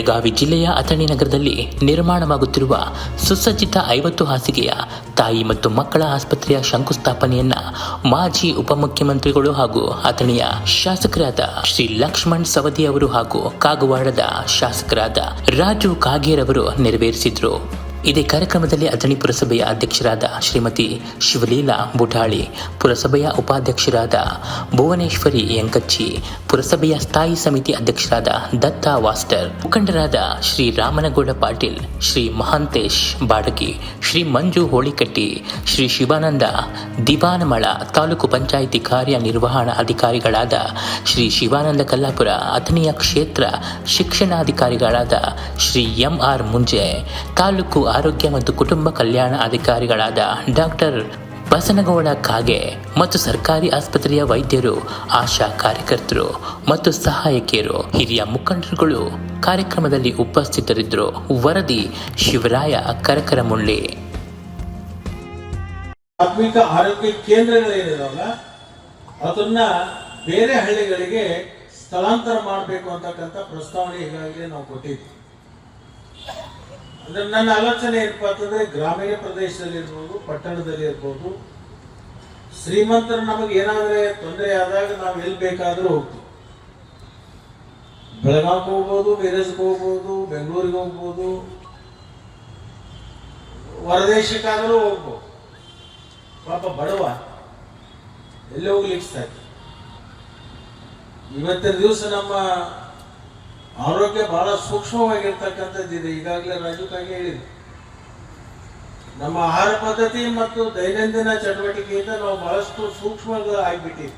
ಬೆಳಗಾವಿ ಜಿಲ್ಲೆಯ ಅಥಣಿ ನಗರದಲ್ಲಿ ನಿರ್ಮಾಣವಾಗುತ್ತಿರುವ ಸುಸಜ್ಜಿತ ಐವತ್ತು ಹಾಸಿಗೆಯ ತಾಯಿ ಮತ್ತು ಮಕ್ಕಳ ಆಸ್ಪತ್ರೆಯ ಶಂಕುಸ್ಥಾಪನೆಯನ್ನ ಮಾಜಿ ಉಪಮುಖ್ಯಮಂತ್ರಿಗಳು ಹಾಗೂ ಅಥಣಿಯ ಶಾಸಕರಾದ ಶ್ರೀ ಲಕ್ಷ್ಮಣ್ ಸವದಿ ಅವರು ಹಾಗೂ ಕಾಗವಾಡದ ಶಾಸಕರಾದ ರಾಜು ಕಾಗೇರವರು ನೆರವೇರಿಸಿದ್ರು. ಇದೇ ಕಾರ್ಯಕ್ರಮದಲ್ಲಿ ಅಥಣಿ ಪುರಸಭೆಯ ಅಧ್ಯಕ್ಷರಾದ ಶ್ರೀಮತಿ ಶಿವಲೀಲಾ ಬುಟಾಳಿ, ಪುರಸಭೆಯ ಉಪಾಧ್ಯಕ್ಷರಾದ ಭುವನೇಶ್ವರಿ ಯಂಕಚ್ಚಿ ಪುರಸಭೆಯ ಸ್ಥಾಯಿ ಸಮಿತಿ ಅಧ್ಯಕ್ಷರಾದ ದತ್ತ ವಾಸ್ಟರ್, ಮುಖಂಡರಾದ ಶ್ರೀ ರಾಮನಗೌಡ ಪಾಟೀಲ್, ಶ್ರೀ ಮಹಾಂತೇಶ್ ಬಾಡಗಿ, ಶ್ರೀ ಮಂಜು ಹೋಳಿಕಟ್ಟಿ, ಶ್ರೀ ಶಿವಾನಂದ ದಿವಾನಮಳ ತಾಲೂಕು ಪಂಚಾಯಿತಿ ಕಾರ್ಯನಿರ್ವಹಣಾ ಅಧಿಕಾರಿಗಳಾದ ಶ್ರೀ ಶಿವಾನಂದ ಕಲ್ಲಾಪುರ ಅಥಣಿಯ ಕ್ಷೇತ್ರ ಶಿಕ್ಷಣಾಧಿಕಾರಿಗಳಾದ ಶ್ರೀ ಎಂ ಆರ್ ಮುಂಜೆ, ತಾಲೂಕು ಆರೋಗ್ಯ ಮತ್ತು ಕುಟುಂಬ ಕಲ್ಯಾಣ ಅಧಿಕಾರಿಗಳಾದ ಡಾಕ್ಟರ್ ಬಸನಗೌಡ ಕಾಗೆ ಮತ್ತು ಸರ್ಕಾರಿ ಆಸ್ಪತ್ರೆಯ ವೈದ್ಯರು, ಆಶಾ ಕಾರ್ಯಕರ್ತರು ಮತ್ತು ಸಹಾಯಕಿಯರು, ಹಿರಿಯ ಮುಖಂಡರುಗಳು ಕಾರ್ಯಕ್ರಮದಲ್ಲಿ ಉಪಸ್ಥಿತರಿದ್ದರು. ವರದಿ ಶಿವರಾಯ ಕರಕರಮುಳ್ಳಿ. ಪ್ರಾಥಮಿಕ ಆರೋಗ್ಯ ಕೇಂದ್ರಗಳೇನಿದಾವಲ್ಲ, ಅದನ್ನ ಬೇರೆ ಹಳ್ಳಿಗಳಿಗೆ ಸ್ಥಳಾಂತರ ಮಾಡಬೇಕು ಅಂತಕ್ಕಂಥ ಪ್ರಸ್ತಾವನೆ ಈಗಾಗಲೇ ನಾವು ಕೊಟ್ಟಿದ್ವಿ ಅಂದ್ರೆ ನನ್ನ ಆಲೋಚನೆ ಏನಪ್ಪ ಅಂತಂದ್ರೆ ಗ್ರಾಮೀಣ ಪ್ರದೇಶದಲ್ಲಿ ಇರ್ಬೋದು, ಪಟ್ಟಣದಲ್ಲಿ ಇರ್ಬೋದು, ಶ್ರೀಮಂತರು ನಮಗೆ ಏನಾದ್ರೆ ತೊಂದರೆ ಆದಾಗ ನಾವು ಎಲ್ಲಿ ಬೇಕಾದರೂ ಹೋಗ್ತೀವಿ. ಬೆಳಗಾವಿಗೆ ಹೋಗ್ಬೋದು ಮೀರಜ್ಗೆ ಹೋಗ್ಬೋದು, ಬೆಂಗಳೂರಿಗೆ ಹೋಗ್ಬೋದು, ಹೊರದೇಶಕ್ಕಾದರೂ ಹೋಗ್ಬೋದು. ಪಾಪ ಬಡವ, ಎಲ್ಲಿ ಹೋಗ್ಲಿಕ್ಕೆ ಸಾಧ್ಯ. ಇವತ್ತಿನ ದಿವಸ ನಮ್ಮ ಆರೋಗ್ಯ ಬಹಳ ಸೂಕ್ಷ್ಮವಾಗಿರ್ತಕ್ಕಂಥದ್ದಿದೆ. ಈಗಾಗಲೇ ರಾಜು ಹೇಳಿದೆ ನಮ್ಮ ಆಹಾರ ಪದ್ಧತಿ ಮತ್ತು ದೈನಂದಿನ ಚಟುವಟಿಕೆಯಿಂದ ನಾವು ಬಹಳಷ್ಟು ಸೂಕ್ಷ್ಮ ಆಗ್ಬಿಟ್ಟಿವಿ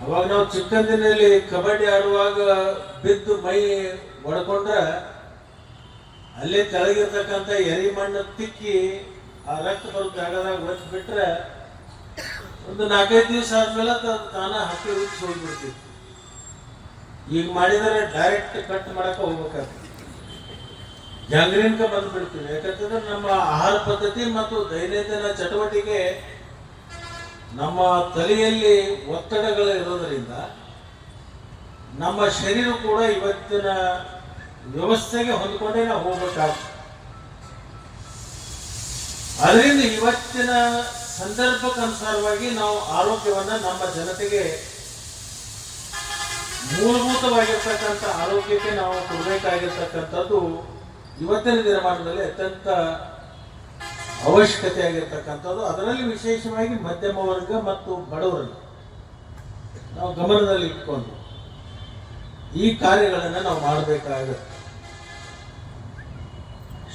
ಅವಾಗ ನಾವು ಚಿಕ್ಕಂದಿನಲ್ಲಿ ಕಬಡ್ಡಿ ಆಡುವಾಗ ಬಿದ್ದು ಮೈ ಒಡ್ಕೊಂಡ್ರೆ ಅಲ್ಲೇ ಕೆಳಗಿರ್ತಕ್ಕಂಥ ಎರಿ ಮಣ್ಣು ತಿಕ್ಕಿ ಆ ರಕ್ತ ಬರೋ ಜಾಗದಾಗ ಬಿಟ್ರೆ ಒಂದು ನಾಲ್ಕೈದು ದಿವಸ ಆದ್ಮೇಲೆ ತಾನ ಹಕ್ಕಿ ಉಚ್ಚಿ ಹೋಗ್ಬಿಡ್ತಿತ್ತು ಈಗ ಮಾಡಿದರೆ ಡೈರೆಕ್ಟ್ ಕಟ್ ಮಾಡಕ್ಕೆ ಹೋಗ್ಬೇಕಾಗ್ತದೆ. ಗ್ಯಾಂಗ್ರೀನ್ಕ ಬಂದ್ಬಿಡ್ತೀವಿ ಯಾಕಂತಂದ್ರೆ ನಮ್ಮ ಆಹಾರ ಪದ್ಧತಿ ಮತ್ತು ದೈನಂದಿನ ಚಟುವಟಿಕೆ ನಮ್ಮ ತಲೆಯಲ್ಲಿ ಒತ್ತಡಗಳು ಇರೋದರಿಂದ ನಮ್ಮ ಶರೀರ ಕೂಡ ಇವತ್ತಿನ ವ್ಯವಸ್ಥೆಗೆ ಹೊಂದ್ಕೊಂಡೇ ನಾವು ಹೋಗ್ಬೇಕಾಗ್ತದೆ. ಅದರಿಂದ ಇವತ್ತಿನ ಸಂದರ್ಭಕ್ಕನುಸಾರವಾಗಿ ನಾವು ಆರೋಗ್ಯವನ್ನು ನಮ್ಮ ಜನತೆಗೆ ಮೂಲಭೂತವಾಗಿರ್ತಕ್ಕಂಥ ಆರೋಗ್ಯಕ್ಕೆ ನಾವು ಕೊಡಬೇಕಾಗಿರ್ತಕ್ಕಂಥದ್ದು ಇವತ್ತಿನ ದಿನಮಾನದಲ್ಲಿ ಅತ್ಯಂತ ಅವಶ್ಯಕತೆ ಆಗಿರ್ತಕ್ಕಂಥದ್ದು ಅದರಲ್ಲಿ ವಿಶೇಷವಾಗಿ ಮಧ್ಯಮ ವರ್ಗ ಮತ್ತು ಬಡವರನ್ನು ನಾವು ಗಮನದಲ್ಲಿ ಇಟ್ಕೊಂಡು ಈ ಕಾರ್ಯಗಳನ್ನು ನಾವು ಮಾಡಬೇಕಾಗುತ್ತೆ.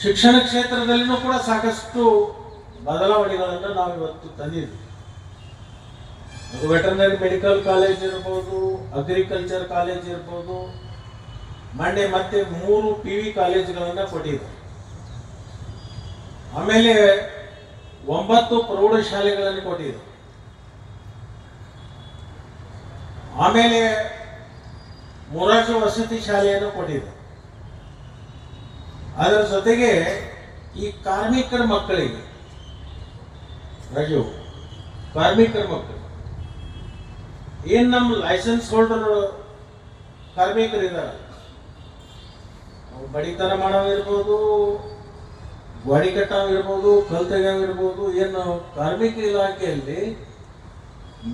ಶಿಕ್ಷಣ ಕ್ಷೇತ್ರದಲ್ಲಿನೂ ಕೂಡ ಸಾಕಷ್ಟು ಬದಲಾವಣೆಗಳನ್ನು ನಾವು ಇವತ್ತು ತಂದಿದ್ವಿ ಅದು ವೆಟರ್ನರಿ ಮೆಡಿಕಲ್ ಕಾಲೇಜ್ ಇರ್ಬೋದು ಅಗ್ರಿಕಲ್ಚರ್ ಕಾಲೇಜ್ ಇರ್ಬೋದು ಮಂಡ್ಯ ಮತ್ತೆ ಮೂರು ಪಿ ವಿ ಕಾಲೇಜುಗಳನ್ನು ಕೊಟ್ಟಿದೆ ಆಮೇಲೆ ಒಂಬತ್ತು ಪ್ರೌಢಶಾಲೆಗಳನ್ನು ಕೊಟ್ಟಿದೆ ಆಮೇಲೆ ಮೊರಾಜು ವಸತಿ ಶಾಲೆಯನ್ನು ಕೊಟ್ಟಿದೆ ಅದರ ಜೊತೆಗೆ ಈ ಕಾರ್ಮಿಕರ ಮಕ್ಕಳಿಗೆ, ರಜು, ಕಾರ್ಮಿಕರ ಮಕ್ಕಳು ಏನ್ ನಮ್ಮ ಲೈಸೆನ್ಸ್ ಹೋಲ್ಡರ್ ಕಾರ್ಮಿಕರು ಅವ್ರು ಬಡಿತನ ಮಾಡೋದಿರ್ಬೋದು ಗಾಡಿ ಕಟ್ಟಾವ್ ಇರ್ಬೋದು ಕಲ್ ತೆಗ್ಯಾವ್ ಇರ್ಬೋದು, ಏನು ಕಾರ್ಮಿಕ ಇಲಾಖೆಯಲ್ಲಿ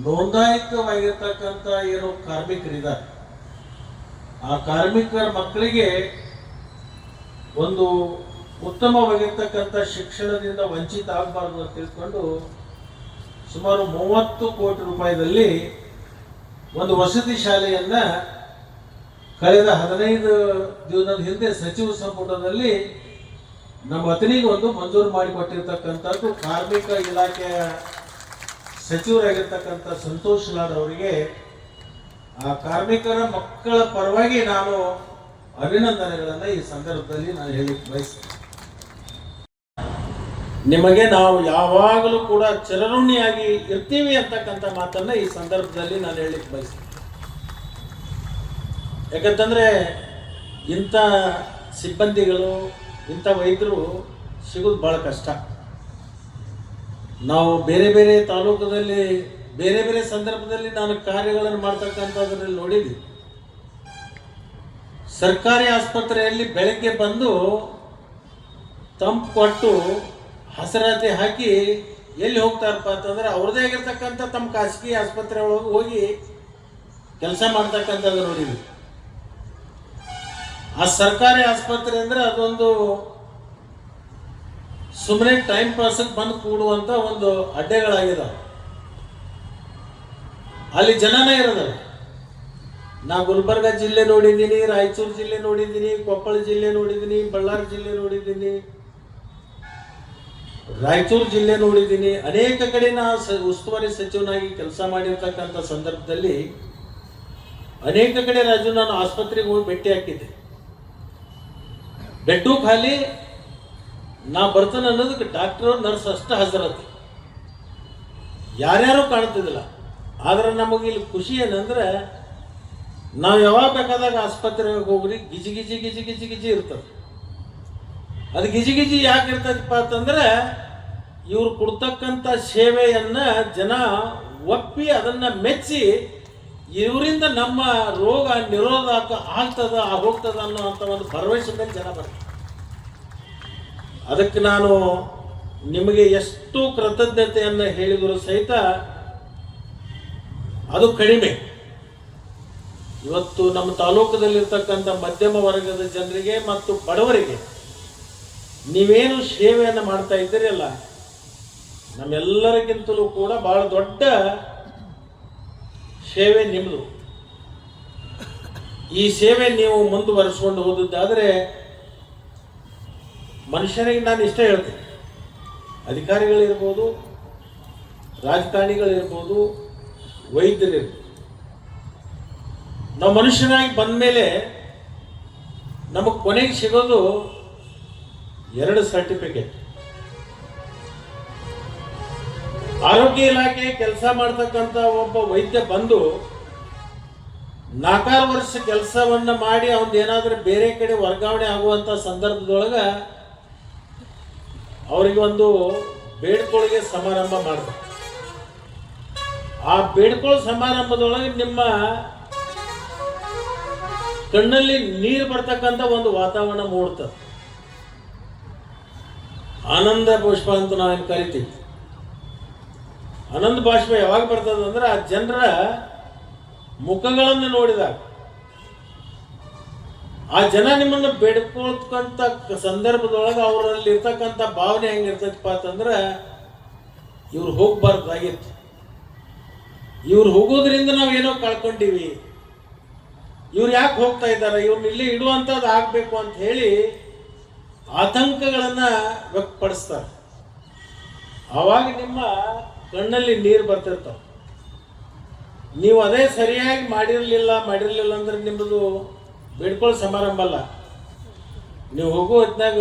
ನೋಂದಾಯಿತವಾಗಿರ್ತಕ್ಕಂಥ ಏನು ಕಾರ್ಮಿಕರಿದ್ದಾರೆ ಆ ಕಾರ್ಮಿಕರ ಮಕ್ಕಳಿಗೆ ಒಂದು ಉತ್ತಮವಾಗಿರ್ತಕ್ಕಂಥ ಶಿಕ್ಷಣದಿಂದ ವಂಚಿತ ಆಗಬಾರ್ದು ಅಂತ ತಿಳ್ಕೊಂಡು ಸುಮಾರು ಮೂವತ್ತು ಕೋಟಿ ರೂಪಾಯಿದಲ್ಲಿ ಒಂದು ವಸತಿ ಶಾಲೆಯನ್ನ ಕಳೆದ ಹದಿನೈದು ದಿನದ ಹಿಂದೆ ಸಚಿವ ಸಂಪುಟದಲ್ಲಿ ನಮ್ಮ ಅತನಿಗೆ ಒಂದು ಮಂಜೂರು ಮಾಡಿಕೊಟ್ಟಿರ್ತಕ್ಕಂಥದ್ದು ಕಾರ್ಮಿಕ ಇಲಾಖೆಯ ಸಚಿವರಾಗಿರ್ತಕ್ಕಂಥ ಸಂತೋಷ್ ಲಾಡ್ ಅವರಿಗೆ. ಆ ಕಾರ್ಮಿಕರ ಮಕ್ಕಳ ಪರವಾಗಿ ನಾನು ಅಭಿನಂದನೆಗಳನ್ನು ಈ ಸಂದರ್ಭದಲ್ಲಿ ನಾನು ಹೇಳಿ ಬಯಸ್ತೇನೆ. ನಿಮಗೆ ನಾವು ಯಾವಾಗಲೂ ಕೂಡ ಚಿರಋಣಿಯಾಗಿ ಇರ್ತೀವಿ ಅಂತಕ್ಕಂಥ ಮಾತನ್ನ ಈ ಸಂದರ್ಭದಲ್ಲಿ ನಾನು ಹೇಳಲಿಕ್ಕೆ ಬಯಸ್ತೀನಿ. ಯಾಕಂತಂದ್ರೆ ಇಂಥ ಸಿಬ್ಬಂದಿಗಳು, ಇಂಥ ವೈದ್ಯರು ಸಿಗೋದು ಭಾಳ ಕಷ್ಟ. ನಾವು ಬೇರೆ ಬೇರೆ ತಾಲೂಕದಲ್ಲಿ, ಬೇರೆ ಬೇರೆ ಸಂದರ್ಭದಲ್ಲಿ ನಾನು ಕಾರ್ಯಗಳನ್ನು ಮಾಡ್ತಕ್ಕಂಥದ್ರಲ್ಲಿ ನೋಡಿದ್ವಿ. ಸರ್ಕಾರಿ ಆಸ್ಪತ್ರೆಯಲ್ಲಿ ಬೆಳಗ್ಗೆ ಬಂದು ತಂಪು ಕೊಟ್ಟು ಹಸರತೆ ಹಾಕಿ ಎಲ್ಲಿ ಹೋಗ್ತಾರಪ್ಪ ಅಂತಂದ್ರೆ ಅವ್ರದ್ದೇ ಆಗಿರ್ತಕ್ಕಂಥ ತಮ್ಮ ಖಾಸಗಿ ಆಸ್ಪತ್ರೆ ಒಳಗೆ ಹೋಗಿ ಕೆಲಸ ಮಾಡ್ತಕ್ಕಂಥದ್ದು ನೋಡಿದ್ವಿ ಆ ಸರ್ಕಾರಿ ಆಸ್ಪತ್ರೆ ಅಂದ್ರೆ ಅದೊಂದು ಸುಮ್ಮನೆ ಟೈಮ್ ಪಾಸ್ಗೆ ಬಂದು ಕೂಡುವಂಥ ಒಂದು ಅಡ್ಡೆಗಳಾಗಿದಾವೆ ಅಲ್ಲಿ ಜನನೇ ಇರೋದಲ್ಲ. ನಾ ಗುಲ್ಬರ್ಗ ಜಿಲ್ಲೆ ನೋಡಿದ್ದೀನಿ, ರಾಯಚೂರು ಜಿಲ್ಲೆ ನೋಡಿದ್ದೀನಿ, ಕೊಪ್ಪಳ ಜಿಲ್ಲೆ ನೋಡಿದ್ದೀನಿ, ಬಳ್ಳಾರಿ ಜಿಲ್ಲೆ ನೋಡಿದ್ದೀನಿ. ರಾಯಚೂರು ಜಿಲ್ಲೆ ನೋಡಿದ್ದೀನಿ. ಅನೇಕ ಕಡೆ ನಾ ಸ- ಉಸ್ತುವಾರಿ ಸಚಿವನಾಗಿ ಕೆಲಸ ಮಾಡಿರ್ತಕ್ಕಂಥ ಸಂದರ್ಭದಲ್ಲಿ ಅನೇಕ ಕಡೆ ರಾಜು ನಾನು ಆಸ್ಪತ್ರೆಗೆ ಹೋಗಿ ಭೇಟಿ ಹಾಕಿದ್ದೆ. ಬೆಡ್ಡು ಖಾಲಿ, ನಾ ಬರ್ತಾನೆ ಅನ್ನೋದಕ್ಕೆ ಡಾಕ್ಟರ್, ನರ್ಸ್ ಅಷ್ಟು ಹಾಜರತ್ತೆ ಯಾರ್ಯಾರು ಕಾಣ್ತಿದ್ದಿಲ್ಲ. ಆದ್ರೆ ನಮಗೆ ಇಲ್ಲಿ ಖುಷಿ ಏನಂದ್ರೆ ನಾವು ಯಾವಾಗ ಬೇಕಾದಾಗ ಆಸ್ಪತ್ರೆಗೆ ಹೋಗ್ರಿ, ಗಿಜಿ ಗಿಜಿ ಗಿಜಿ ಗಿಜಿ ಗಿಜಿ ಇರ್ತದೆ. ಅದು ಗಿಜಿ ಗಿಜಿ ಯಾಕೆ ಇರ್ತದಪ್ಪ ಅಂತಂದ್ರೆ ಇವ್ರು ಕೊಡ್ತಕ್ಕಂಥ ಸೇವೆಯನ್ನು ಜನ ಒಪ್ಪಿ ಅದನ್ನ ಮೆಚ್ಚಿ ಇವರಿಂದ ನಮ್ಮ ರೋಗ ನಿರೋಧಕ ಆಗ್ತದ ಹೋಗ್ತದ ಅನ್ನೋವಂಥ ಒಂದು ಭರವಸೆ ಜನ ಬರ್ತಾರೆ. ಅದಕ್ಕೆ ನಾನು ನಿಮಗೆ ಎಷ್ಟು ಕೃತಜ್ಞತೆಯನ್ನು ಹೇಳಿದರೂ ಸಹಿತ ಅದು ಕಡಿಮೆ. ಇವತ್ತು ನಮ್ಮ ತಾಲೂಕದಲ್ಲಿರ್ತಕ್ಕಂಥ ಮಧ್ಯಮ ವರ್ಗದ ಜನರಿಗೆ ಮತ್ತು ಬಡವರಿಗೆ ನೀವೇನು ಸೇವೆಯನ್ನು ಮಾಡ್ತಾ ಇದ್ದೀರಲ್ಲ ನಮ್ಮೆಲ್ಲರಿಗಿಂತಲೂ ಕೂಡ ಬಹಳ ದೊಡ್ಡ ಸೇವೆ ನಿಮ್ಮದು ಈ ಸೇವೆ ನೀವು ಮುಂದುವರಿಸ್ಕೊಂಡು ಹೋದದ್ದಾದರೆ ಮನುಷ್ಯನಿಗೆ ನಾನು ಇಷ್ಟ ಹೇಳ್ತೀನಿ. ಅಧಿಕಾರಿಗಳಿರ್ಬೋದು, ರಾಜಕಾರಣಿಗಳಿರ್ಬೋದು, ವೈದ್ಯರಿರ್ಬೋದು. ನಾವು ಮನುಷ್ಯನಾಗಿ ಬಂದ ಮೇಲೆ ನಮಗೆ ಕೊನೆಗೆ ಸಿಗೋದು ಎರಡು ಸರ್ಟಿಫಿಕೇಟ್ ಆರೋಗ್ಯ ಇಲಾಖೆ ಕೆಲಸ ಮಾಡ್ತಕ್ಕಂಥ ಒಬ್ಬ ವೈದ್ಯ ಬಂದು ನಾಲ್ಕಾರು ವರ್ಷ ಕೆಲಸವನ್ನ ಮಾಡಿ ಅವನೇನಾದ್ರೂ ಬೇರೆ ಕಡೆ ವರ್ಗಾವಣೆ ಆಗುವಂತ ಸಂದರ್ಭದೊಳಗ ಅವರಿಗೆ ಒಂದು ಬೇಡ್ಕೊಳಿಗೆ ಸಮಾರಂಭ ಮಾಡ್ತಾರೆ ಆ ಬೇಡ್ಕೊಳ ಸಮಾರಂಭದೊಳಗೆ ನಿಮ್ಮ ಕಣ್ಣಲ್ಲಿ ನೀರು ಬರ್ತಕ್ಕಂಥ ಒಂದು ವಾತಾವರಣ ಮೂಡ್ತದೆ. ಆನಂದ ಪುಷ್ಪ ಅಂತ ನಾವೇನು ಕರಿತೀವಿ? ಆನಂದ ಬಾಷ್ಪ ಯಾವಾಗ ಬರ್ತದಂದ್ರೆ ಆ ಜನರ ಮುಖಗಳನ್ನು ನೋಡಿದಾಗ. ಆ ಜನ ನಿಮ್ಮನ್ನು ಬೇಡ್ಕೊಳ್ತಕ್ಕಂಥ ಸಂದರ್ಭದೊಳಗೆ ಅವರಲ್ಲಿ ಇರ್ತಕ್ಕಂಥ ಭಾವನೆ ಹೆಂಗಿರ್ತೈತಪ್ಪ ಅಂತಂದ್ರೆ, ಇವ್ರು ಹೋಗ್ಬಾರ್ದಾಗಿತ್ತು ಇವ್ರು ಹೋಗೋದ್ರಿಂದ ನಾವೇನೋ ಕಳ್ಕೊಂಡಿವಿ. ಇವ್ರು ಯಾಕೆ ಹೋಗ್ತಾ ಇದ್ದಾರೆ? ಇವ್ರನ್ನ ಇಲ್ಲಿ ಇಡುವಂಥದ್ದು ಆಗಬೇಕು ಅಂತ ಹೇಳಿ ಆತಂಕಗಳನ್ನು ವ್ಯಕ್ತಪಡಿಸ್ತಾರೆ. ಆವಾಗ ನಿಮ್ಮ ಕಣ್ಣಲ್ಲಿ ನೀರು ಬರ್ತಿರ್ತಾವೆ. ನೀವು ಅದೇ ಸರಿಯಾಗಿ ಮಾಡಿರಲಿಲ್ಲ ಮಾಡಿರಲಿಲ್ಲ ಅಂದ್ರೆ ನಿಮ್ಮದು ಬೇಡ್ಕೊಳ್ಳೋ ಸಮಾರಂಭ ಅಲ್ಲ. ನೀವು ಹೋಗೋ ಹೊತ್ತಿನಾಗ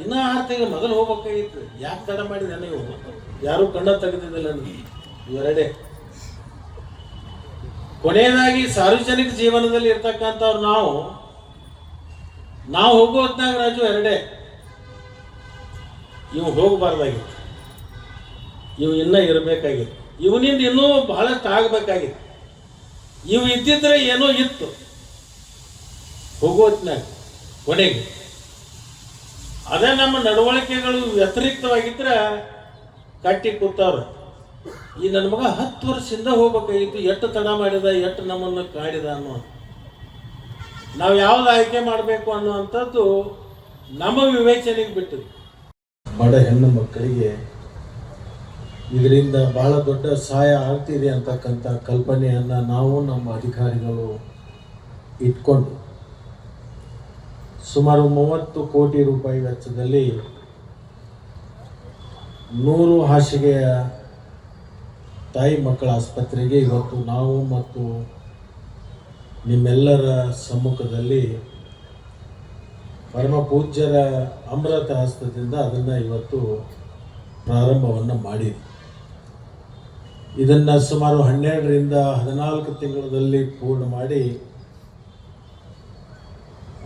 ಇನ್ನೂ ಆರು ತಿಂಗಳು ಮೊದಲು ಹೋಗ್ಬೇಕಾಗಿತ್ತು. ಯಾಕೆ ತಡ ಮಾಡಿದೆ ನೀವು? ಯಾರೂ ಕಣ್ಣ ತೆಗೆದಿದ್ದಿಲ್ಲ ನೀವು. ಇವೆರಡೇ. ಕೊನೆಯದಾಗಿ ಸಾರ್ವಜನಿಕ ಜೀವನದಲ್ಲಿ ಇರ್ತಕ್ಕಂಥವ್ರು ನಾವು. ನಾವು ಹೋಗೋ ಹೊತ್ತಿನಾಗ ರಾಜು ಎರಡೇ. ಇವು ಹೋಗಬಾರ್ದಾಗಿತ್ತು. ಇವು ಇನ್ನೂ ಇರಬೇಕಾಗಿತ್ತು. ಇವನಿಂದ ಇನ್ನೂ ಬಹಳಷ್ಟು ಆಗಬೇಕಾಗಿತ್ತು. ಇವು ಇದ್ದಿದ್ರೆ ಏನೋ ಇತ್ತು. ಹೋಗೋ ಹೊತ್ನಾಗ ಕೊನೆಗೆ. ಅದೇ ನಮ್ಮ ನಡವಳಿಕೆಗಳು ವ್ಯತಿರಿಕ್ತವಾಗಿದ್ರೆ ಕಟ್ಟಿ ಕೂತವ್ರು. ಈ ನನ್ನ ಮಗ ಹತ್ತು ವರ್ಷದಿಂದ ಹೋಗ್ಬೇಕಾಗಿತ್ತು. ಎಷ್ಟು ತಡ ಮಾಡಿದ, ಎಷ್ಟು ನಮ್ಮನ್ನು ಕಾಡಿದ ಅನ್ನೋ ನಾವು ಯಾವ್ದು ಆಯ್ಕೆ ಮಾಡಬೇಕು ಅನ್ನುವಂಥದ್ದು ನಮ್ಮ ವಿವೇಚನೆಗೆ ಬಿಟ್ಟು ಬಡ ಹೆಣ್ಣು ಮಕ್ಕಳಿಗೆ ಇದರಿಂದ ಬಹಳ ದೊಡ್ಡ ಸಹಾಯ ಆಗ್ತಿದೆ ಅಂತಕ್ಕಂಥ ಕಲ್ಪನೆಯನ್ನು ನಾವು ನಮ್ಮ ಅಧಿಕಾರಿಗಳು ಇಟ್ಕೊಂಡು ಸುಮಾರು ಮೂವತ್ತು ಕೋಟಿ ರೂಪಾಯಿ ವೆಚ್ಚದಲ್ಲಿ ನೂರು ಹಾಸಿಗೆಯ ತಾಯಿ ಮಕ್ಕಳ ಆಸ್ಪತ್ರೆಗೆ ಇವತ್ತು ನಾವು ಮತ್ತು ನಿಮ್ಮೆಲ್ಲರ ಸಮ್ಮುಖದಲ್ಲಿ ಪರಮ ಪೂಜ್ಯರ ಅಮೃತ ಹಸ್ತದಿಂದ ಅದನ್ನು ಇವತ್ತು ಪ್ರಾರಂಭವನ್ನು ಮಾಡಿದೆ ಇದನ್ನು ಸುಮಾರು ಹನ್ನೆರಡರಿಂದ ಹದಿನಾಲ್ಕು ತಿಂಗಳಲ್ಲಿ ಪೂರ್ಣ ಮಾಡಿ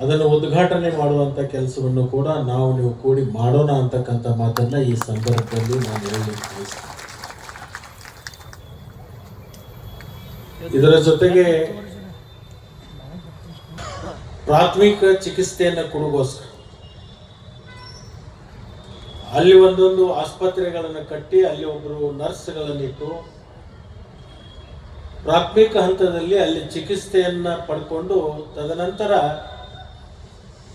ಅದನ್ನು ಉದ್ಘಾಟನೆ ಮಾಡುವಂಥ ಕೆಲಸವನ್ನು ಕೂಡ ನಾವು ನೀವು ಕೂಡಿ ಮಾಡೋಣ ಅಂತಕ್ಕಂಥ ಮಾತನ್ನು ಈ ಸಂದರ್ಭದಲ್ಲಿ ನಾನು ಬಯಸ್ತೇನೆ. ಇದರ ಜೊತೆಗೆ ಪ್ರಾಥಮಿಕ ಚಿಕಿತ್ಸೆಯನ್ನು ಕೊಡುಗೋಸ್ಕರ. ಅಲ್ಲಿ ಒಂದೊಂದು ಆಸ್ಪತ್ರೆಗಳನ್ನು ಕಟ್ಟಿ ಅಲ್ಲಿ ಒಬ್ಬರು ನರ್ಸ್ಗಳನ್ನಿಟ್ಟು ಪ್ರಾಥಮಿಕ ಹಂತದಲ್ಲಿ ಅಲ್ಲಿ ಚಿಕಿತ್ಸೆಯನ್ನ ಪಡ್ಕೊಂಡು ತದನಂತರ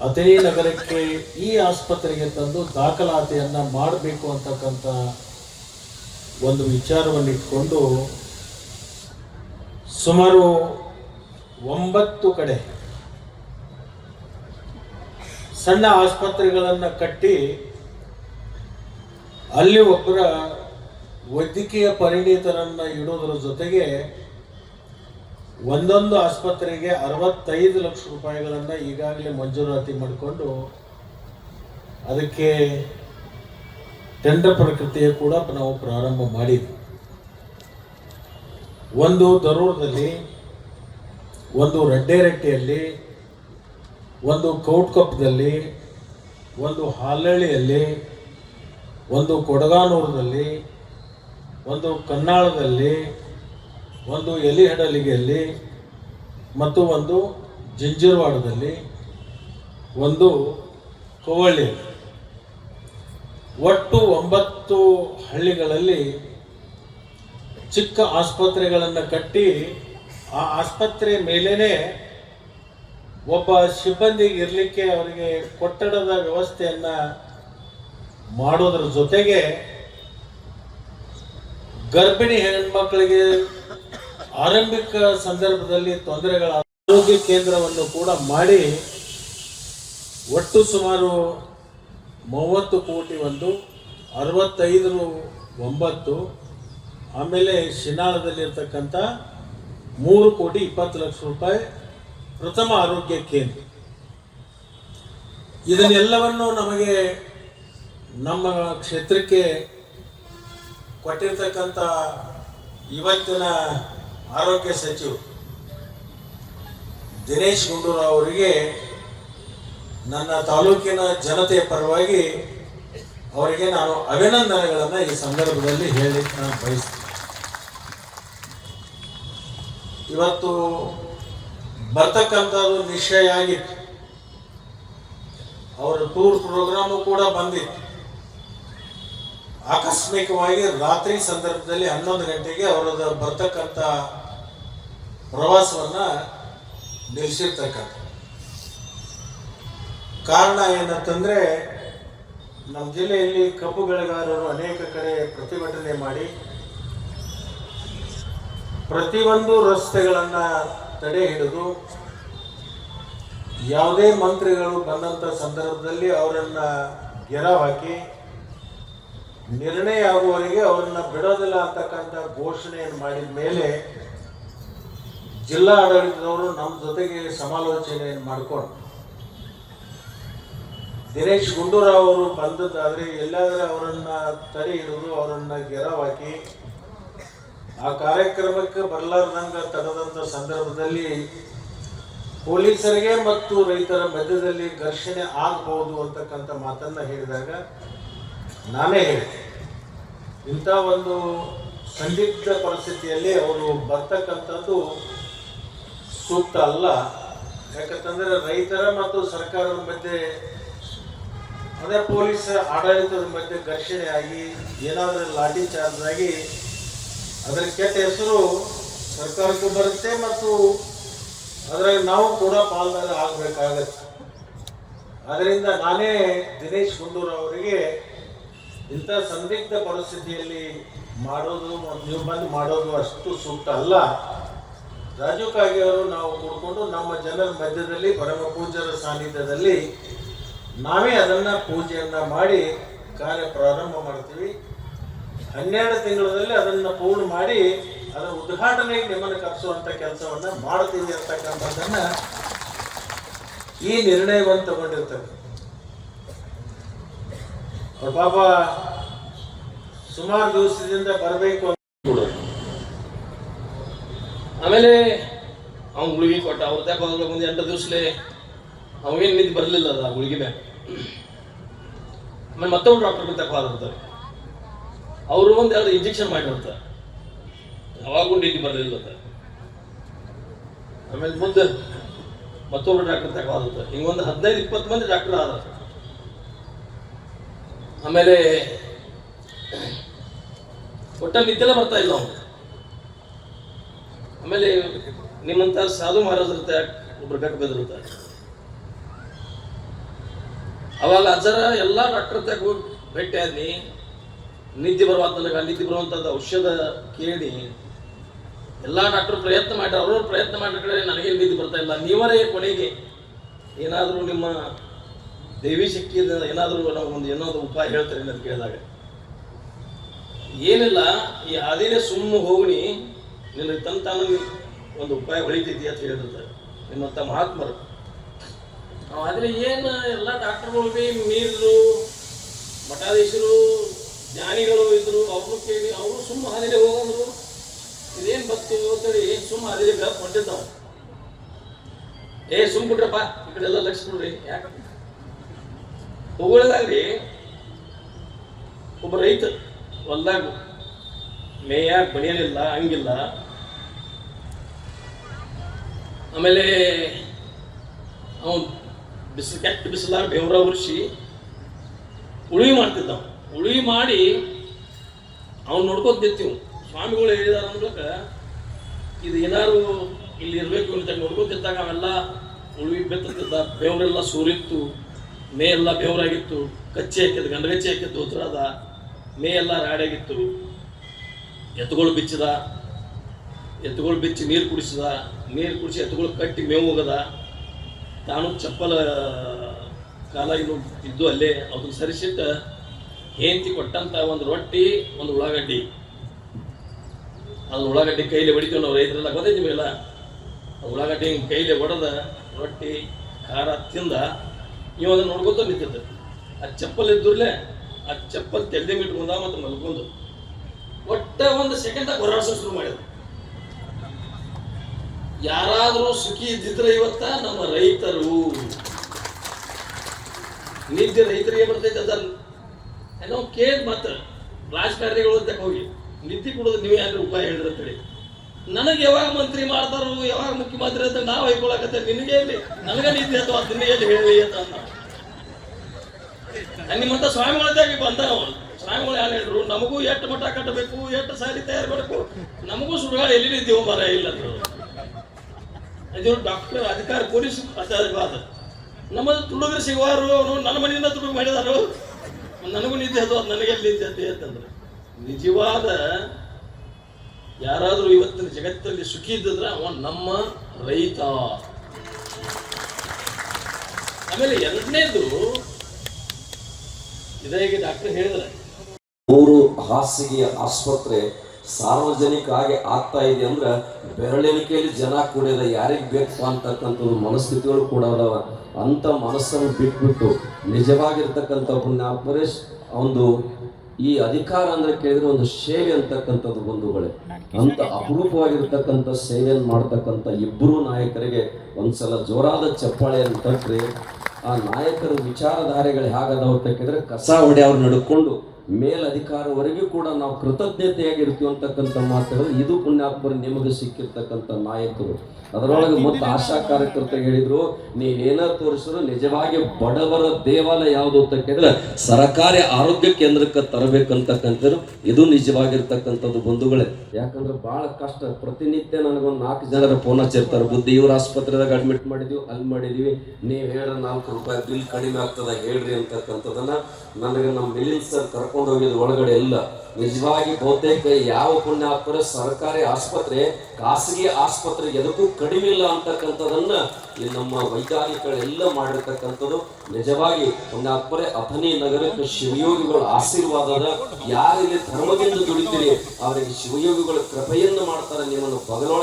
ಅಥಣಿ ನಗರಕ್ಕೆ ಈ ಆಸ್ಪತ್ರೆಗೆ ತಂದು ದಾಖಲಾತಿಯನ್ನ ಮಾಡಬೇಕು ಅಂತಕ್ಕಂಥ ಒಂದು ವಿಚಾರವನ್ನು ಇಟ್ಕೊಂಡು ಸುಮಾರು ಒಂಬತ್ತು ಕಡೆ ಸಣ್ಣ ಆಸ್ಪತ್ರೆಗಳನ್ನು ಕಟ್ಟಿ ಅಲ್ಲಿ ಒಬ್ಬರ ವೈದ್ಯಕೀಯ ಪರಿಣಿತರನ್ನು ಇಡೋದ್ರ ಜೊತೆಗೆ ಒಂದೊಂದು ಆಸ್ಪತ್ರೆಗೆ ಅರವತ್ತೈದು ಲಕ್ಷ ರೂಪಾಯಿಗಳನ್ನು ಈಗಾಗಲೇ ಮಂಜೂರಾತಿ ಮಾಡಿಕೊಂಡು ಅದಕ್ಕೆ ಟೆಂಡರ್ ಪ್ರಕ್ರಿಯೆ ಕೂಡ ನಾವು ಪ್ರಾರಂಭ ಮಾಡಿದ್ವಿ. ಒಂದು ದರೂರದಲ್ಲಿ, ಒಂದು ರಡ್ಡೇರಟ್ಟಿಯಲ್ಲಿ ಒಂದು ಕೌಟ್ಕಪ್ಪದಲ್ಲಿ ಒಂದು ಹಾಲಳ್ಳಿಯಲ್ಲಿ ಒಂದು ಕೊಡಗಾನೂರದಲ್ಲಿ ಒಂದು ಕನ್ನಾಳದಲ್ಲಿ, ಒಂದು ಎಲಿಹಡಲಿಗೆಯಲ್ಲಿ ಮತ್ತು ಒಂದು ಜಂಜೀರ್ವಾಡದಲ್ಲಿ, ಒಂದು ಕೋವಳ್ಳಿ ಒಟ್ಟು ಒಂಬತ್ತು ಹಳ್ಳಿಗಳಲ್ಲಿ ಚಿಕ್ಕ ಆಸ್ಪತ್ರೆಗಳನ್ನು ಕಟ್ಟಿ ಆ ಆಸ್ಪತ್ರೆ ಮೇಲೇನೆ ಒಬ್ಬ ಸಿಬ್ಬಂದಿಗೆ ಇರಲಿಕ್ಕೆ ಅವರಿಗೆ ಕೊಟ್ಟಡದ ವ್ಯವಸ್ಥೆಯನ್ನ ಮಾಡೋದ್ರ ಜೊತೆಗೆ ಗರ್ಭಿಣಿ ಹೆಣ್ಮಕ್ಳಿಗೆ ಆರಂಭಿಕ ಸಂದರ್ಭದಲ್ಲಿ ತೊಂದರೆಗಳ ಆರೋಗ್ಯ ಕೇಂದ್ರವನ್ನು ಕೂಡ ಮಾಡಿ ಒಟ್ಟು ಸುಮಾರು ಮೂವತ್ತು ಕೋಟಿ ಒಂದು, ಅರವತ್ತೈದು ಒಂಬತ್ತು, ಆಮೇಲೆ ಶಿನಾಳದಲ್ಲಿರ್ತಕ್ಕಂಥ ಮೂರು ಕೋಟಿ ಇಪ್ಪತ್ತು ಲಕ್ಷ ರೂಪಾಯಿ ಪ್ರಥಮ ಆರೋಗ್ಯ ಕೇಂದ್ರ. ಇದನ್ನೆಲ್ಲವನ್ನು ನಮಗೆ ನಮ್ಮ ಕ್ಷೇತ್ರಕ್ಕೆ ಕೊಟ್ಟಿರ್ತಕ್ಕಂಥ ಇವತ್ತಿನ ಆರೋಗ್ಯ ಸಚಿವರು ದಿನೇಶ್ ಗುಂಡೂರಾವ್ ಅವರಿಗೆ ನನ್ನ ತಾಲೂಕಿನ ಜನತೆಯ ಪರವಾಗಿ ಅವರಿಗೆ ನಾನು ಅಭಿನಂದನೆಗಳನ್ನು ಈ ಸಂದರ್ಭದಲ್ಲಿ ಹೇಳಿ ನಾನು ಬಯಸ್ತೀನಿ. ಇವತ್ತು ಬರ್ತಕ್ಕಂಥದ್ದು ನಿಶ್ಚಯ ಆಗಿತ್ತು. ಅವರ ಟೂರ್ ಪ್ರೋಗ್ರಾಮು ಕೂಡ ಬಂದಿತ್ತು. ಆಕಸ್ಮಿಕವಾಗಿ ರಾತ್ರಿ ಸಂದರ್ಭದಲ್ಲಿ ಹನ್ನೊಂದು ಗಂಟೆಗೆ ಅವರದ ಬರ್ತಕ್ಕಂಥ ಪ್ರವಾಸವನ್ನು ನಿಲ್ಲಿಸಿರ್ತಕ್ಕಂಥ ಕಾರಣ ಏನಂತಂದರೆ, ನಮ್ಮ ಜಿಲ್ಲೆಯಲ್ಲಿ ಕಬ್ಬು ಬೆಳೆಗಾರರು ಅನೇಕ ಕಡೆ ಪ್ರತಿಭಟನೆ ಮಾಡಿ, ಪ್ರತಿಯೊಂದು ರಸ್ತೆಗಳನ್ನ ತಡೆ ಹಿಡಿದು ಯಾವುದೇ ಮಂತ್ರಿಗಳು ಬಂದಂಥ ಸಂದರ್ಭದಲ್ಲಿ ಅವರನ್ನು ಗೆರವ್ ಹಾಕಿ ನಿರ್ಣಯ ಆಗುವವರಿಗೆ ಅವರನ್ನು ಬಿಡೋದಿಲ್ಲ ಅಂತಕ್ಕಂಥ ಘೋಷಣೆಯನ್ನು ಮಾಡಿದ ಮೇಲೆ ಜಿಲ್ಲಾ ಆಡಳಿತದವರು ನಮ್ಮ ಜೊತೆಗೆ ಸಮಾಲೋಚನೆಯನ್ನು ಮಾಡಿಕೊಂಡು ದಿನೇಶ್ ಗುಂಡೂರಾವ್ ಅವರು ಬಂದದ್ದಾದರೆ ಎಲ್ಲಾದರೂ ಅವರನ್ನು ತಡೆ ಹಿಡಿದು ಅವರನ್ನು ಗೆರವ್ ಹಾಕಿ ಆ ಕಾರ್ಯಕ್ರಮಕ್ಕೆ ಬರಲಾರ್ದಂಗ ತಡೆದಂಥ ಸಂದರ್ಭದಲ್ಲಿ ಪೊಲೀಸರಿಗೆ ಮತ್ತು ರೈತರ ಮಧ್ಯದಲ್ಲಿ ಘರ್ಷಣೆ ಆಗಬಹುದು ಅಂತಕ್ಕಂಥ ಮಾತನ್ನ ಹೇಳಿದಾಗ ನಾನೇ ಹೇಳಿದೆ ಇಂಥ ಒಂದು ಸಂದಿಗ್ಧ ಪರಿಸ್ಥಿತಿಯಲ್ಲಿ ಅವರು ಬರ್ತಕ್ಕಂಥದ್ದು ಸೂಕ್ತ ಅಲ್ಲ. ಯಾಕಂತಂದರೆ ರೈತರ ಮತ್ತು ಸರ್ಕಾರದ ಮಧ್ಯೆ ಅದೇ ಪೊಲೀಸ್ ಆಡಳಿತದ ಮಧ್ಯೆ ಘರ್ಷಣೆ ಆಗಿ ಏನಾದರೂ ಲಾಠಿ ಚಾರ್ಜ್ ಆಗಿ ಅದರ ಕೆಟ್ಟ ಹೆಸರು ಸರ್ಕಾರಕ್ಕೂ ಬರುತ್ತೆ ಮತ್ತು ಅದ್ರಾಗ ನಾವು ಕೂಡ ಪಾಲ್ದಾರ ಆಗಬೇಕಾಗತ್ತೆ. ಅದರಿಂದ ನಾನೇ ದಿನೇಶ್ ಗುಂಡೂರು ಅವರಿಗೆ ಇಂಥ ಸಂದಿಗ್ಧ ಪರಿಸ್ಥಿತಿಯಲ್ಲಿ ಮಾಡೋದು ನೀವು ಬಂದು ಮಾಡೋದು ಅಷ್ಟು ಸೂಕ್ತ ಅಲ್ಲ. ರಾಜೀವ್ ಕಾಗೆ ಅವರು ನಾವು ಕೂಡ್ಕೊಂಡು ನಮ್ಮ ಜನರ ಮಧ್ಯದಲ್ಲಿ ಪರಮ ಪೂಜ್ಯರ ಸಾನ್ನಿಧ್ಯದಲ್ಲಿ ನಾವೇ ಅದನ್ನು ಪೂಜೆಯನ್ನು ಮಾಡಿ ಕಾರ್ಯ ಪ್ರಾರಂಭ ಮಾಡ್ತೀವಿ. ಹನ್ನೆರಡು ತಿಂಗಳಲ್ಲಿ ಅದನ್ನ ಪೂರ್ಣ ಮಾಡಿ ಅದರ ಉದ್ಘಾಟನೆಗೆ ನಿಮ್ಮನ್ನು ಕರೆಸುವಂಥ ಕೆಲಸವನ್ನ ಮಾಡ್ತೀನಿ ಅಂತಕ್ಕಂಥದ್ದನ್ನ ಈ ನಿರ್ಣಯವನ್ನು ತಗೊಂಡಿರ್ತವೆ ಅವ್ರ ಪಾಪ ಸುಮಾರು ದಿವಸದಿಂದ ಬರಬೇಕು ಅಂತ ಆಮೇಲೆ ಅವ್ನು ಗುಳಿಗೆ ಕೊಟ್ಟ, ಅವ್ರ ತಕ್ಕ ಒಂದು ಎಂಟು ದಿವಸಲೇ ಅವೇನು ನಿಂತು ಬರಲಿಲ್ಲ ಅದ ಗುಳಿಗೆ ಆಮೇಲೆ ಮತ್ತೊಂದು ಡಾಕ್ಟರ್ ತಕ್ಕ ಹೋದಿರ್ತಾರೆ ಅವರು ಒಂದು ಎರಡು ಇಂಜೆಕ್ಷನ್ ಮಾಡಿರ್ತಾರೆ ಅವಾಗೂ ನಿಂತು ಬರಲಿಲ್ಲ ಆಮೇಲೆ ಮುಂದೆ ಮತ್ತೊಬ್ರು ಡಾಕ್ಟರ್ ತಗೋದ ಹಿಂಗೊಂದು ಹದಿನೈದು, ಇಪ್ಪತ್ತು ಮಂದಿ ಡಾಕ್ಟರ್ ಆದ ಆಮೇಲೆ ಒಟ್ಟ ನಿದ್ದೆಲ್ಲ ಬರ್ತಾ ಇಲ್ಲ ಆಮೇಲೆ ನಿಮ್ಮಂತ ಸಾಧು ಮಹಾರಾಜರ ಒಬ್ರು ಗಟ್ಟು ಬೆದರುತ್ತಾರೆ ಅವಾಗ ಅಜ್ಜರ ಎಲ್ಲ ಡಾಕ್ಟರ್ ತಗ ಹೋಗಿ ಭೇಟಿ ಆದ್ನಿ. ನಿದ್ದೆ ಬರುವಂತ ನಿದ್ದೆ ಬರುವಂಥದ್ದು ಔಷಧ ಕೇಳಿ ಎಲ್ಲ ಡಾಕ್ಟರ್ ಪ್ರಯತ್ನ ಮಾಡಿ ಅವ್ರವ್ರ ಪ್ರಯತ್ನ ಮಾಡಿದ ಕಡೆ ನನಗೆ ನಿದ್ದೆ ಬರ್ತಾ ಇಲ್ಲ. ನೀವರೇ ಕೊನೆಗೆ ಏನಾದರೂ ನಿಮ್ಮ ದೇವಿ ಶಕ್ತಿಯಿಂದ ಏನಾದರೂ ನಾವು ಒಂದು ಏನಾದರೂ ಉಪಾಯ ಹೇಳ್ತಾರೆ ಅಂತ ಕೇಳಿದಾಗ. ಏನಿಲ್ಲ, ಈ ಅದೇನೇ ಸುಮ್ಮ ಹೋಗಿ ನಿನಗೆ ತನ್ನ ತಾನು ಒಂದು ಉಪಾಯ ಹೊಳಿತೈತಿ ಅಂತ ಹೇಳಿರ್ತಾರೆ ನಿಮ್ಮಂಥ ಮಹಾತ್ಮರು. ಆದರೆ ಏನು ಎಲ್ಲ ಡಾಕ್ಟರ್ಗಳು ಭೀ ಮೀರರು ಮಠಾಧೀಶರು ಜ್ಞಾನಿಗಳು ಇದ್ರು ಅವ್ರನ್ನು ಕೇಳಿ, ಅವರು ಸುಮ್ಮ ಹಾದಿಲೆ ಹೋಗಂದ್ರು ಇದೇನು ಬರ್ತೀವಿ ಅಂತೇಳಿ ಸುಮ್ಮ ಹಾದಿಲೆ ಹೊಂಟಿದ್ದಾವ? ಏ, ಸುಮ್ ಬಿಡ್ರಪ್ಪ ಈ ಕಡೆ ಎಲ್ಲ ಲಕ್ಷ ನೋಡ್ರಿ ಯಾಕೆ ಹೋಗೋದಾಗ್ರಿ ಒಬ್ಬ ರೈತ ಹೊಲ್ದಾಗ ಮೇಯಾಗ ಬಣಿಯಲಿಲ್ಲ ಹಂಗಿಲ್ಲ. ಆಮೇಲೆ ಅವನು ಬಿಸಿಲು ಕೆಟ್ಟ ಬಿಸಿಲಾಗ ಬೆವರ ಉರ್ಸಿ ಉಳುವಿ ಮಾಡ್ತಿದ್ದ ಉಳುವಿ ಮಾಡಿ ಅವ್ನು ನೋಡ್ಕೊತ ಸ್ವಾಮಿಗಳು ಹೇಳಿದಾರ ಮೂಲಕ ಇದು ಏನಾರು ಇಲ್ಲಿ ಇರಬೇಕು ಅಂತ ನೋಡ್ಕೊತಿದ್ದಾಗ ಅವೆಲ್ಲ ಉಳುವಿ ಬೆತ್ತಿದ್ದ ಬೆವರೆಲ್ಲ ಸೂರಿತ್ತು, ಮೇ ಎಲ್ಲ ಬೆವರಾಗಿತ್ತು, ಕಚ್ಚಿ ಹಾಕಿದ್ದು, ಗಂಡಗಚ್ಚಿ ಹಾಕಿದ್ದು ಉತ್ತರದ ಮೇ ಎಲ್ಲ ರಾಡಾಗಿತ್ತು ಎತ್ತುಗಳು ಬಿಚ್ಚಿದ, ಎತ್ತುಗಳು ಬಿಚ್ಚಿ ನೀರು ಕುಡಿಸಿದ, ನೀರು ಕುಡಿಸಿ ಎತ್ತುಗಳು ಕಟ್ಟಿ ಮೇವು ಹೋಗದ ತಾನು ಚಪ್ಪಲ ಕಾಲ ಇನ್ನು ಇದ್ದು ಅಲ್ಲೇ ಅದನ್ನು ಸರಿಸಿಟ್ಟ ಹೇಂತಿ ಕೊಟ್ಟಂತ ಒಂದು ರೊಟ್ಟಿ, ಒಂದು ಉಳ್ಳಾಗಡ್ಡಿ. ಅದು ಉಳ್ಳಾಗಡ್ಡಿ ಕೈಲಿ ಹೊಡಿತೀವಿ ನಾವು ರೈತರೆಲ್ಲ. ಗೊತ್ತೈತಿ ನಿಮಗೆಲ್ಲ? ಉಳ್ಳಾಗಡ್ಡಿ ಕೈಲಿ ಹೊಡೆದ ರೊಟ್ಟಿ, ಖಾರ ತಿಂದ ನೀವು ಅದನ್ನ ನೋಡ್ಕೊತ ನಿಂತಿದ್ದ ಆ ಚಪ್ಪಲ್ ಇದ್ದರ್ಲೆ ಆ ಚಪ್ಪಲ್ ತೆಲ್ದೆ ಇಟ್ಕೊಂಡ ಮತ್ತು ಮಲ್ಕೊಂಡು ಒಟ್ಟ ಒಂದು ಸೆಕೆಂಡಾಗ ಹೊರಸ ಶುರು ಮಾಡಿದ್ರು. ಯಾರಾದರೂ ಸುಖಿ ಇದ್ದಿದ್ರೆ ಇವತ್ತ ನಮ್ಮ ರೈತರು. ನಿದ್ದೆ ರೈತರಿಗೆ ಬರ್ತೈತೆ ಅದ ನಾವು ಕೇರ್ ಮಾತ್ರ ರಾಜಕಾರಣಿಗಳು ಅಂತ ಹೋಗಿ. ನಿದ್ದೆ ಕೊಡೋದು ನೀವೇ ಅಂದ್ರೆ ಉಪಾಯ ಹೇಳಿದ್ರೆ ಅಂತೇಳಿ. ನನಗೆ ಯಾವಾಗ ಮಂತ್ರಿ ಮಾಡ್ತಾರೋ, ಯಾವಾಗ ಮುಖ್ಯಮಂತ್ರಿ ಅಂತ ನಾವು ಹೈಕೊಳ್ಳಕತ್ತೆ ನಿನಗೆ ಎಲ್ಲಿ ನನಗೆ ನಿದ್ದೆ ಅಥವಾ ನಿನಗೆ ಎಲ್ಲಿ ಹೇಳಿ ಅಂತ ನಿಮ್ಮಂತ ಸ್ವಾಮಿಗಳದ್ದಾಗಿ ಬಂದ ಸ್ವಾಮಿಗಳು ಯಾರು ಹೇಳಿದ್ರು, ನಮಗೂ ಎಷ್ಟು ಮಠ ಕಟ್ಟಬೇಕು, ಎಷ್ಟು ಸಾರಿ ತಯಾರು ಮಾಡಬೇಕು ನಮಗೂ ಸುಡುಗಾಡ ಎಲ್ಲಿ ನಿಂತೀವೋ ಮರ ಇಲ್ಲ ಅಂದ್ರು. ಡಾಕ್ಟರ್ ಅಧಿಕಾರ ಪೊಲೀಸ್ ಅಧಿಕಾರ ನಮ್ಮ ತುಡುಗರು ಸಿಗುವಾರು ನನ್ನ ಮನೆಯಿಂದ ತುಡುಗು ಮಾಡಿದಾರು. ನನಗೂ ನಿದ್ದೆ ಅದು ನನಗೆಲ್ಲಿ ನಿದ್ದೆ ಅಂತಂದ್ರೆ ನಿಜವಾದ ಯಾರಾದರೂ ಇವತ್ತಿನ ಜಗತ್ತಲ್ಲಿ ಸುಖಿ ಇದ್ದಿದ್ರೆ ಅವ ನಮ್ಮ ರೈತ. ಆಮೇಲೆ ಎರಡನೇದು ಇದಾಗಿ ಡಾಕ್ಟರ್ ಹೇಳಿದ್ರೆ ಮೂರು ಹಾಸಿಗೆಯ ಆಸ್ಪತ್ರೆ ಸಾರ್ವಜನಿಕ ಆಗಿ ಆಗ್ತಾ ಇದೆ ಅಂದ್ರೆ ಬೆರಳೆಣಿಕೆಯಲ್ಲಿ ಜನ ಕೂಡಿದ ಯಾರಿಗೆ ಬೇಕು ಅಂತಕ್ಕಂಥದ್ದು ಮನಸ್ಥಿತಿಗಳು ಕೂಡ ಅದಾವ. ಅಂತ ಮನಸ್ಸನ್ನು ಬಿಟ್ಬಿಟ್ಟು ನಿಜವಾಗಿರ್ತಕ್ಕಂಥ ಪುಣ್ಯಾತ್ಮರೇಶ್ ಒಂದು ಈ ಅಧಿಕಾರ ಅಂದ್ರೆ ಕೇಳಿದ್ರೆ ಒಂದು ಸೇವೆ ಅಂತಕ್ಕಂಥದ್ದು ಬಂಧುಗಳೇ. ಅಂತ ಅಪರೂಪವಾಗಿರ್ತಕ್ಕಂಥ ಸೇವೆಯನ್ನು ಮಾಡ್ತಕ್ಕಂಥ ಇಬ್ಬರು ನಾಯಕರಿಗೆ ಒಂದ್ಸಲ ಜೋರಾದ ಚಪ್ಪಾಳೆಯನ್ನು ತಟ್ರಿ. ಆ ನಾಯಕರ ವಿಚಾರಧಾರೆಗಳು ಹೇಗದಾವ ಅಂತ ಕೇಳಿದ್ರೆ ಕಸ ಹೊಡೆ ಅವ್ರು ನಡ್ಕೊಂಡು ಮೇಲಧಿಕಾರವರೆಗೂ ಕೂಡ ನಾವು ಕೃತಜ್ಞತೆಯಾಗಿರ್ತೀವಿ ಅಂತಕ್ಕಂಥ ಮಾತುಗಳು. ಇದು ಪುಣ್ಯಾತ್ಮರು ನಿಮಗೆ ಸಿಕ್ಕಿರ್ತಕ್ಕಂಥ ನಾಯಕರು. ಅದರೊಳಗೆ ಮತ್ತು ಆಶಾ ಕಾರ್ಯಕರ್ತರು ಹೇಳಿದ್ರು ನೀವೇನ ತೋರಿಸಿದ್ರು ನಿಜವಾಗಿ ಬಡವರ ದೇವಾಲಯ ಯಾವುದು ಅಂತ ಕೇಳಿದ್ರೆ ಸರಕಾರಿ ಆರೋಗ್ಯ ಕೇಂದ್ರಕ್ಕೆ ತರಬೇಕಂತಕ್ಕಂಥದ್ದು ಇದು ನಿಜವಾಗಿರ್ತಕ್ಕಂಥದ್ದು ಬಂಧುಗಳೇ. ಯಾಕಂದ್ರೆ ಬಹಳ ಕಷ್ಟ. ಪ್ರತಿನಿತ್ಯ ನನಗೊಂದು ನಾಲ್ಕು ಜನರ ಫೋನ್ ಹಚ್ಚಿರ್ತಾರೆ. ಬುದ್ಧಿ ಇವ್ರ ಆಸ್ಪತ್ರೆದಾಗ ಅಡ್ಮಿಟ್ ಮಾಡಿದ್ವಿ ಅಲ್ಲಿ ಮಾಡಿದೀವಿ. ನೀವು ಹೇಳ ನಾಲ್ಕು ರೂಪಾಯಿ ಬಿಲ್ ಕಡಿಮೆ ಆಗ್ತದ ಹೇಳ್ರಿ ಅಂತಕ್ಕಂಥದ್ದನ್ನ ನನಗೆ ನಮ್ಮ ಮಿಲಿನ್ ಸರ್ ಕರ್ಕೊಂಡು ಹೋಗಿದ್ದು ಒಳಗಡೆ ಎಲ್ಲ. ನಿಜವಾಗಿ ಬಹುತೇಕ ಯಾವ ಪುಣ್ಯಾತ್ಮರ ಸರ್ಕಾರಿ ಆಸ್ಪತ್ರೆ, ಖಾಸಗಿ ಆಸ್ಪತ್ರೆ ಎದಕ್ಕೂ ಕಡಿಮೆ ಇಲ್ಲ ಅಂತಕ್ಕಂಥದನ್ನ ನಮ್ಮ ವೈಜ್ಞಾನಿಕಗಳೆಲ್ಲ ಮಾಡಿರ್ತಕ್ಕಂಥದ್ದು. ನಿಜವಾಗಿ ಪುಣ್ಯಾತ್ಮರೆ ಅಥನಿ ನಗರಕ್ಕೆ ಶಿವಯೋಗಿಗಳ ಆಶೀರ್ವಾದದ ಯಾರಿಗೆ ಧರ್ಮದಿಂದ ದುಡಿತೀರಿ, ಅವರಿಗೆ ಶಿವಯೋಗಿಗಳ ಕೃಪೆಯನ್ನು ಮಾಡ್ತಾರೆ ನಿಮ್ಮನ್ನು ಬಗಲೊಳ